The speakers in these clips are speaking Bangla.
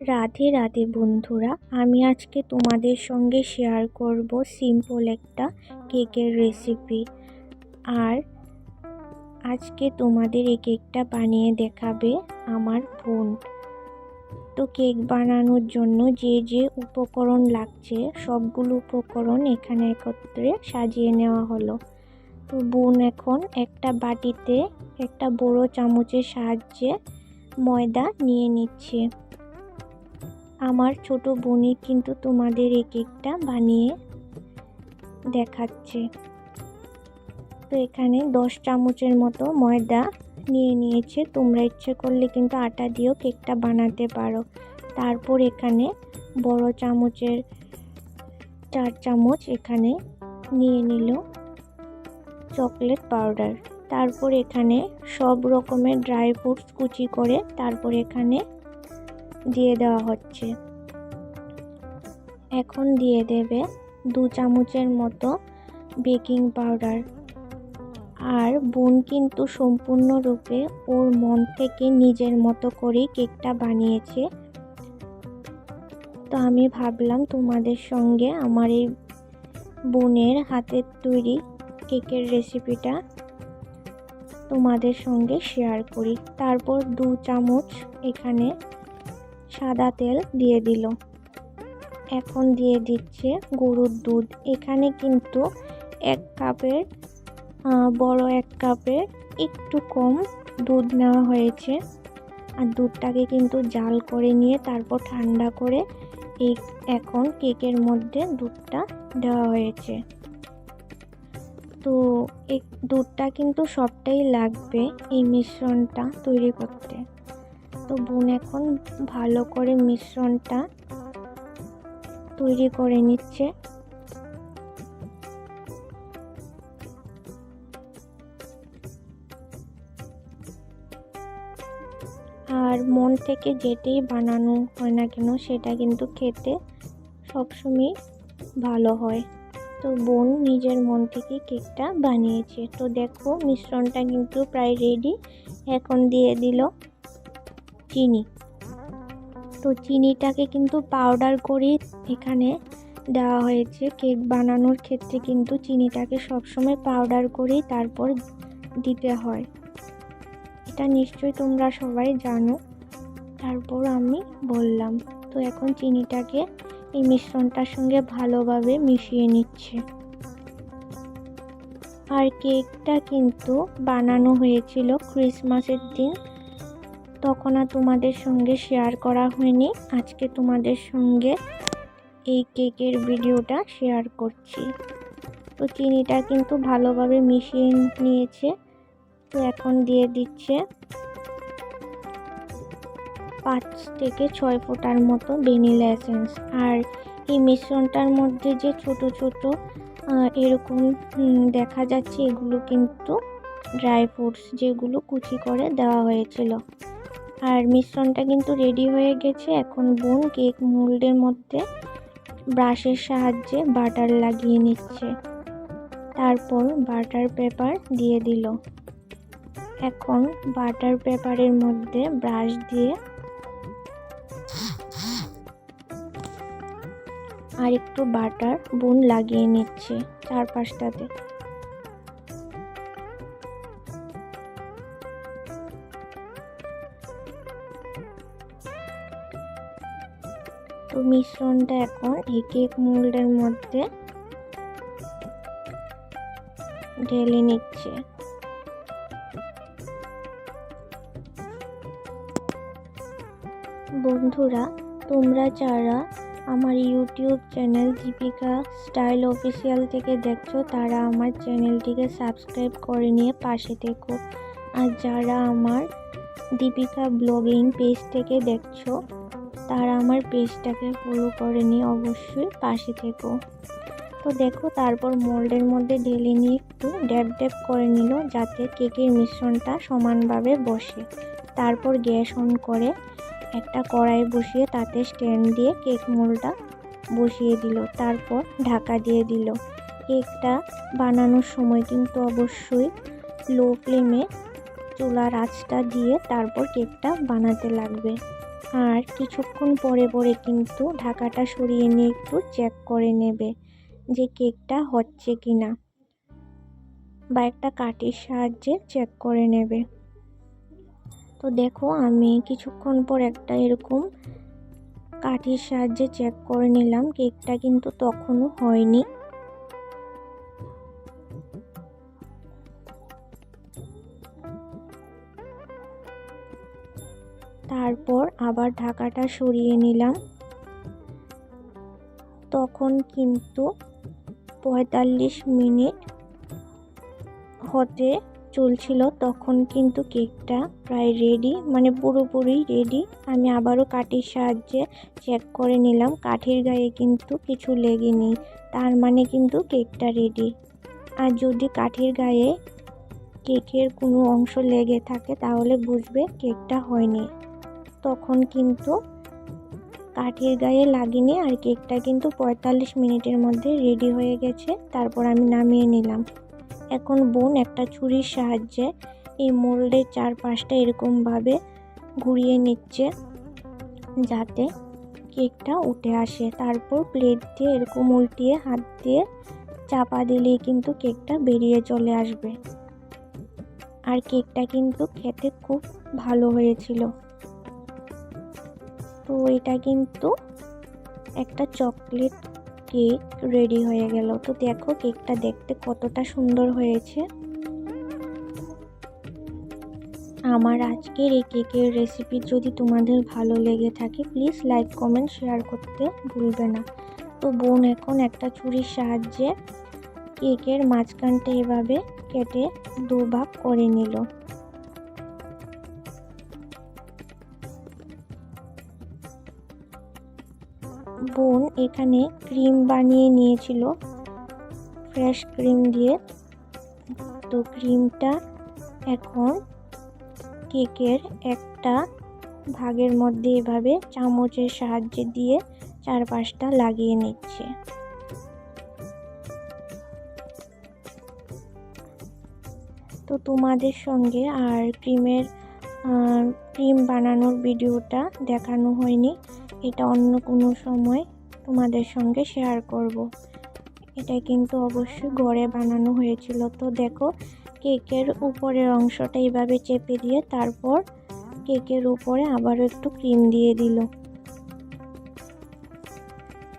রাধে রাধে বন্ধুরা, আমি আজকে তোমাদের সঙ্গে শেয়ার করব সিম্পল একটা কেকের রেসিপি আর আজকে তোমাদের এই কেকটা বানিয়ে দেখাবে আমার বোন। তো কেক বানানোর জন্য যে যে উপকরণ লাগছে, সবগুলো উপকরণ এখানে একত্রে সাজিয়ে নেওয়া হলো। তো বোন এখন একটা বাটিতে একটা বড় চামচের সাহায্যে ময়দা নিয়ে নিচ্ছে। আমার ছোট বোনই কিন্তু তোমাদের এই কেকটা বানিয়ে দেখাচ্ছে। তো এখানে দশ চামচের মতো ময়দা নিয়ে নিয়েছে। তোমরা ইচ্ছে করলে কিন্তু আটা দিয়েও কেকটা বানাতে পারো। তারপর এখানে বড় চামচের চার চামচ এখানে নিয়ে নিল চকলেট পাউডার। তারপর এখানে সব রকমের ড্রাই ফ্রুটস কুচি করে তারপর এখানে দিয়ে দেওয়া হচ্ছে। এখন দিয়ে দেবে দু চামচের মতো বেকিং পাউডার। আর বোন কিন্তু সম্পূর্ণরূপে ওর মন থেকে নিজের মতো করেই কেকটা বানিয়েছে। তো আমি ভাবলাম তোমাদের সঙ্গে আমার এই বোনের হাতের তৈরি কেকের রেসিপিটা তোমাদের সঙ্গে শেয়ার করি। তারপর দু চামচ এখানে সাদা তেল দিয়ে দিল। এখন দিয়ে দিচ্ছে গরুর দুধ। এখানে কিন্তু এক কাপের বড় এক কাপের একটু কম দুধ নেওয়া হয়েছে। আর দুধটাকে কিন্তু জাল করে নিয়ে তারপর ঠান্ডা করে এই এখন কেকের মধ্যে দুধটা দেওয়া হয়েছে। তো এই দুধটা কিন্তু সবটাই লাগবে এই মিশ্রণটা তৈরি করতে। তো বোন এখন ভালো করে মিশ্রণটা তৈরি করে নিচ্ছে। আর মন থেকে যেটাই বানানো হয় না কেন, সেটা কিন্তু খেতে সবসময় ভালো হয়। তো বোন নিজের মন থেকে কেকটা বানিয়েছে। তো দেখো, মিশ্রণটা কিন্তু প্রায় রেডি এখন দিয়ে দিল। চিনি। তো চিনিটাকে কিন্তু পাউডার করে এখানে দেওয়া হয়েছে। কেক বানানোর ক্ষেত্রে কিন্তু চিনিটাকে সবসময় পাউডার করেই তারপর দিতে হয়। এটা নিশ্চয়ই তোমরা সবাই জানো। তারপর আমি বললাম, তো এখন চিনিটাকে এই মিশ্রণটার সঙ্গে ভালোভাবে মিশিয়ে নিচ্ছে। আর কেকটা কিন্তু বানানো হয়েছিল ক্রিসমাসের দিন। তখন আর তোমাদের সঙ্গে শেয়ার করা হয়নি। আজকে তোমাদের সঙ্গে এই কেকের ভিডিওটা শেয়ার করছি। তো চিনিটা কিন্তু ভালোভাবে মিশিয়ে নিয়েছে। তো এখন দিয়ে দিচ্ছে পাঁচ থেকে ছয় ফোঁটার মতো ভ্যানিলা এসেন্স। আর এই মিশ্রণটার মধ্যে যে ছোট ছোট এরকম দেখা যাচ্ছে, এগুলো কিন্তু ড্রাই ফ্রুটস যেগুলো কুচি করে দেওয়া হয়েছিল। আর মিশ্রণটা কিন্তু রেডি হয়ে গেছে। এখন বোন কেক মোল্ডের মধ্যে ব্রাশের সাহায্যে বাটার লাগিয়ে নিচ্ছে। তারপর বাটার পেপার দিয়ে দিল। এখন বাটার পেপারের মধ্যে ব্রাশ দিয়ে আর একটু বাটার বোন লাগিয়ে নিচ্ছে চারপাশটাতে। মিশ্রণটা এখন এই কেক মোল্ডের মধ্যে ঢেলে নিচ্ছে। বন্ধুরা, তোমরা যারা আমার YouTube channel Deepika style official থেকে দেখছ, তারা আমার চ্যানেলটিকে সাবস্ক্রাইব করে নিয়ে পাশে থেকো। আর যারা আমার দীপিকা ব্লগিং পেজ থেকে দেখছ তারা আমার পেজটাকে ফলো করে অবশ্যই, পাশে থেকো। তো দেখো, তারপর মোল্ডের মধ্যে ঢেলে নিয়ে একটু ড্যাপ ড্যাপ করে নিল, যাতে কেকের মিশ্রণটা সমানভাবে বসে। তারপর গ্যাস অন করে একটা কড়াই বসিয়ে তাতে স্ট্যান্ড দিয়ে কেক মোলটা বসিয়ে দিল, তারপর ঢাকা দিয়ে দিল। কেকটা বানানোর সময় কিন্তু অবশ্যই লো ফ্লেমে চুলার আঁচটা দিয়ে তারপর কেকটা বানাতে লাগবে। আর কিছুক্ষণ পরে পরে কিন্তু ঢাকাটা সরিয়ে নিয়ে একটু চেক করে নেবে যে কেকটা হচ্ছে কি না বা একটা কাঠির সাহায্যে চেক করে নেবে। তো দেখো, আমি কিছুক্ষণ পর একটা এরকম কাঠির সাহায্যে চেক করে নিলাম। কেকটা কিন্তু তখনও হয়নি। তারপর আবার ঢাকাটা সরিয়ে নিলাম। তখন কিন্তু পঁয়তাল্লিশ মিনিট হতে চলছিল। তখন কিন্তু কেকটা প্রায় রেডি মানে পুরোপুরি রেডি আমি আবারও কাঠির সাহায্যে চেক করে নিলাম। কাঠির গায়ে কিন্তু কিছু লেগেনি, তার মানে কিন্তু কেকটা রেডি আর যদি কাঠির গায়ে কেকের কোনো অংশ লেগে থাকে, তাহলে বুঝবে কেকটা হয়নি। তখন কিন্তু কাঠির গায়ে লাগেনি আর কেকটা কিন্তু পঁয়তাল্লিশ মিনিটের মধ্যে রেডি হয়ে গেছে, তারপর আমি নামিয়ে নিলাম। এখন বোন একটা ছুরির সাহায্যে এই মোল্ডের চারপাশটা এরকমভাবে ঘুরিয়ে নিচ্ছে যাতে কেকটা উঠে আসে। তারপর প্লেট দিয়ে এরকম উল্টিয়ে, হাত দিয়ে চাপা দিলেই কিন্তু কেকটা বেরিয়ে চলে আসবে। আর কেকটা কিন্তু খেতে খুব ভালো হয়েছিল। তো এটা কিন্তু একটা চকলেট কেক রেডি হয়ে গেল। তো দেখো কেকটা দেখতে কতটা সুন্দর হয়েছে। আমার আজকের এই কেকের রেসিপি যদি তোমাদের ভালো লেগে থাকে প্লিজ লাইক কমেন্ট শেয়ার করতে ভুলবে না। তো বোন এখন একটা ছুরির সাহায্যে কেকের মাঝখানটা এভাবে কেটে দুভাগ করে নিল। বোন এখানে ক্রিম বানিয়ে নিয়েছিল। ফ্রেশ ক্রিম দিয়ে। তো ক্রিমটা এখন কেকের একটা ভাগের মধ্যে এভাবে চামচের সাহায্যে দিয়ে চারপাশটা লাগিয়ে নিচ্ছে। তো তোমাদের সঙ্গে আর ক্রিমের ক্রিম বানানোর ভিডিওটা দেখানো হয়নি। এটা অন্য কোনো সময় তোমাদের সঙ্গে শেয়ার করব। এটা কিন্তু অবশ্যই ঘরে বানানো হয়েছিল। তো দেখো, কেকের উপরের অংশটা এইভাবে চেপে দিয়ে তারপর কেকের উপরে আবারও একটু ক্রিম দিয়ে দিল।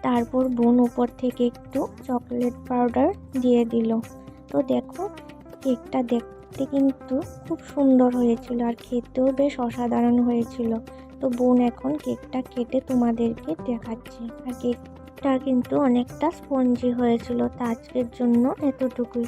তারপর বোন উপর থেকে একটু চকলেট পাউডার দিয়ে দিল। তো দেখো, কেকটা দেখতে কিন্তু খুব সুন্দর হয়েছিল আর খেতেও বেশ অসাধারণ হয়েছিল। তো বোন এখন কেকটা কেটে তোমাদেরকে দেখাচ্ছি। আর কেকটা কিন্তু অনেকটা স্পঞ্জি হয়েছিল, তা আজকের জন্য এতটুকুই।